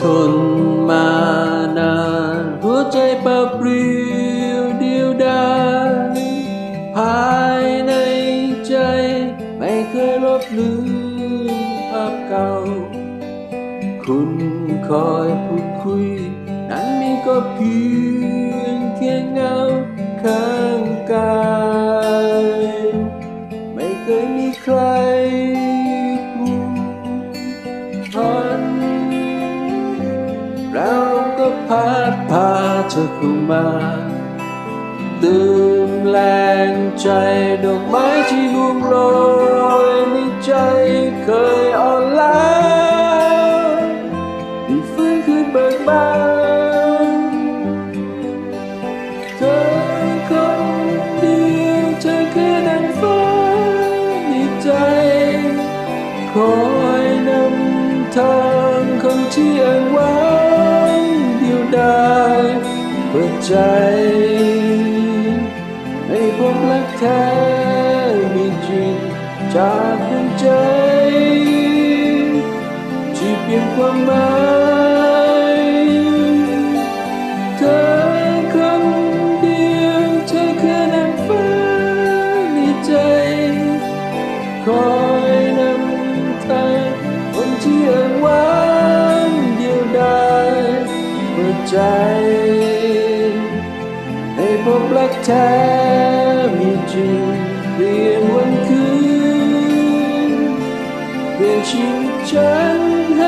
ทนมานาน หัวใจปราบเปรียวเดียวดายภายในใจ ไม่เคยลบลืมภาพเก่า คุณคอยพูดคุย นั้นมีก็เพียงแค่เงาข้างกาย เธอคงมาตื่มแรงใจดอกไม้ที่ร่มงโรยในใจเคยอ่อนล้าที่ฟื้นขึ้นเบิกบานเธอคนเดียวเธอคือดังฟ้าในใจคอยนำทางขอที่อ้างว้าง ปิดใจ ให้พมรักแท้มีจริงจากหัวใจ ที่เปลี่ยนความหมาย แรักแท้มีจริงเปลี่ยนวันคืนเปลี่ยนชีวิตฉันให้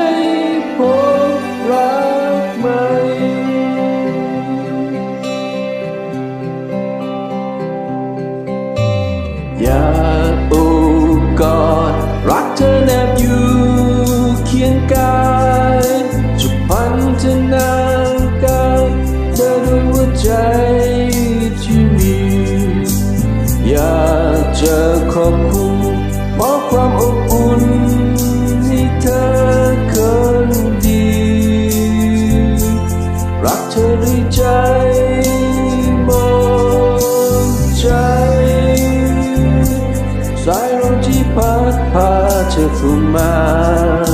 ที่พัดพาเธอเข้ามา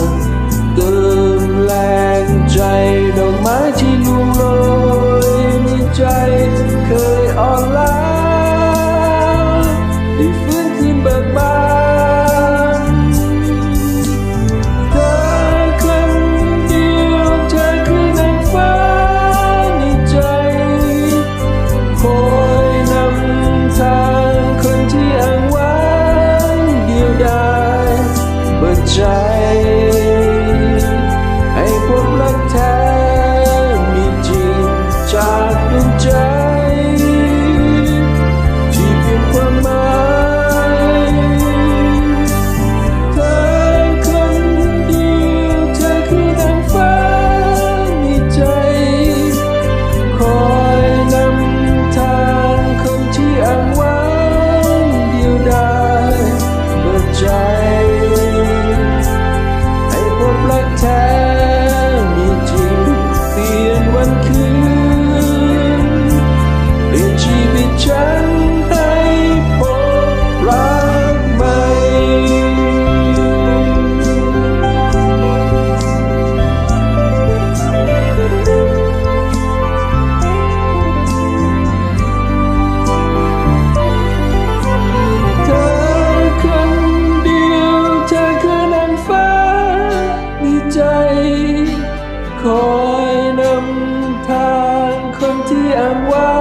ามวา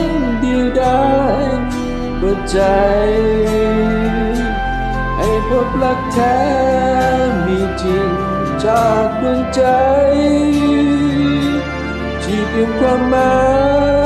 งเดียวดายเปิดใจ ให้พบรักแท้มีจริงจากดวงใจ ที่เพียงความหมาย